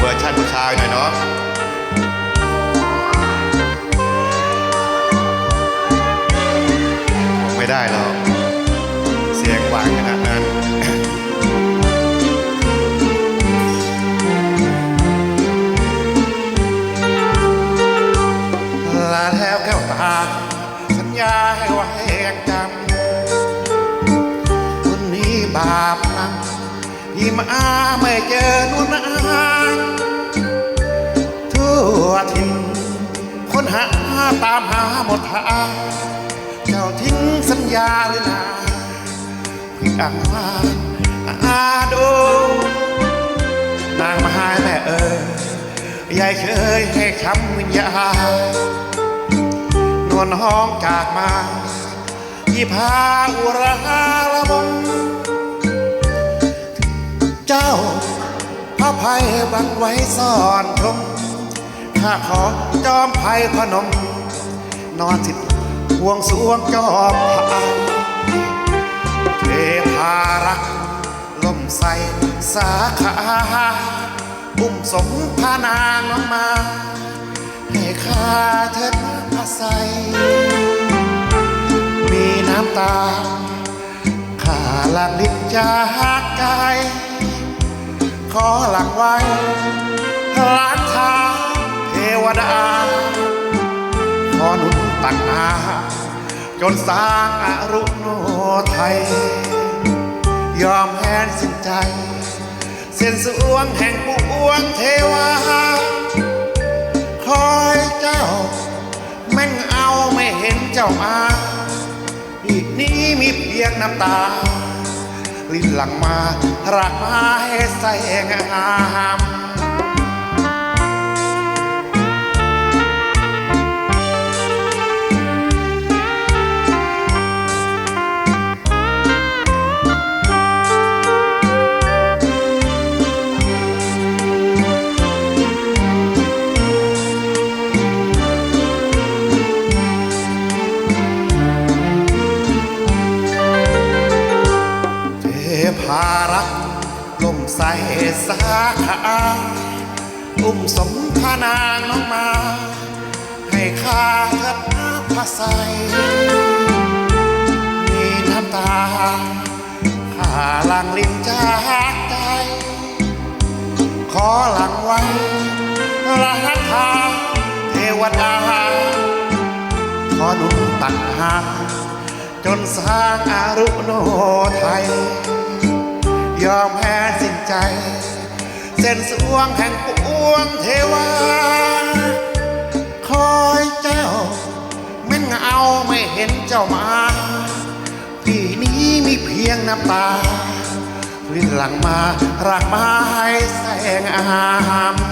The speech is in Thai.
คายหน่อยเนาะไม่ได้หรอกเสียงหวานขนาดนั้นลาแล้วแก้วตาสัญญาให้ไว้ำที่มาไม่เจอนวลนาทั่วทินคนหาตามหาหมดทางเจ้าทิ้งสัญญาหรือนาพี่อังมาอาดูนางมาหายแม่เอ๋ยยายเคยให้คำวิญญาณนวลห้องจากมาที่พาอุรา ภัยบังไว้ซ่อนทงข้าขอจอมภัยพนม นอนสิบห่วงสวงจอมพายเทพารักล่มใสสาขาอุ้มสมพานางลงมา ให้ข้าเถิดอาศัยมีน้ำตาข้าหลังลิบจากใจ อหลังไว้ล้านทางเทวดา ขอหนุนตักนาจนสร้างอรุโนไทย ยอมแพ้สิ้นใจ เส้นสวงแห่งปวงเทวาคอยเจ้า แม่งเอาไม่เห็นเจ้ามาอีกนี้มีเพียงน้ำตา ลิ้นหลังมารักมาให้ใส่งาม สสาขาอุ้มสมพานางน้องมา ให้ข้าเถิดน้ำพาใสมีน้ำตาข้าลังลิ้นจากใจ ขอหลังไว้รักทาเทวดา ขอหนุนตักหาจนสร้างอารุโนไทย ยอมแพ้ ใจ เส้นสวงแห่งปวงเทวา คอยเจ้าไม่นเอาไม่เห็นเจ้ามาที่นี้มีเพียงน้ำตาลิ้นหลังมารักไม้แสงอาม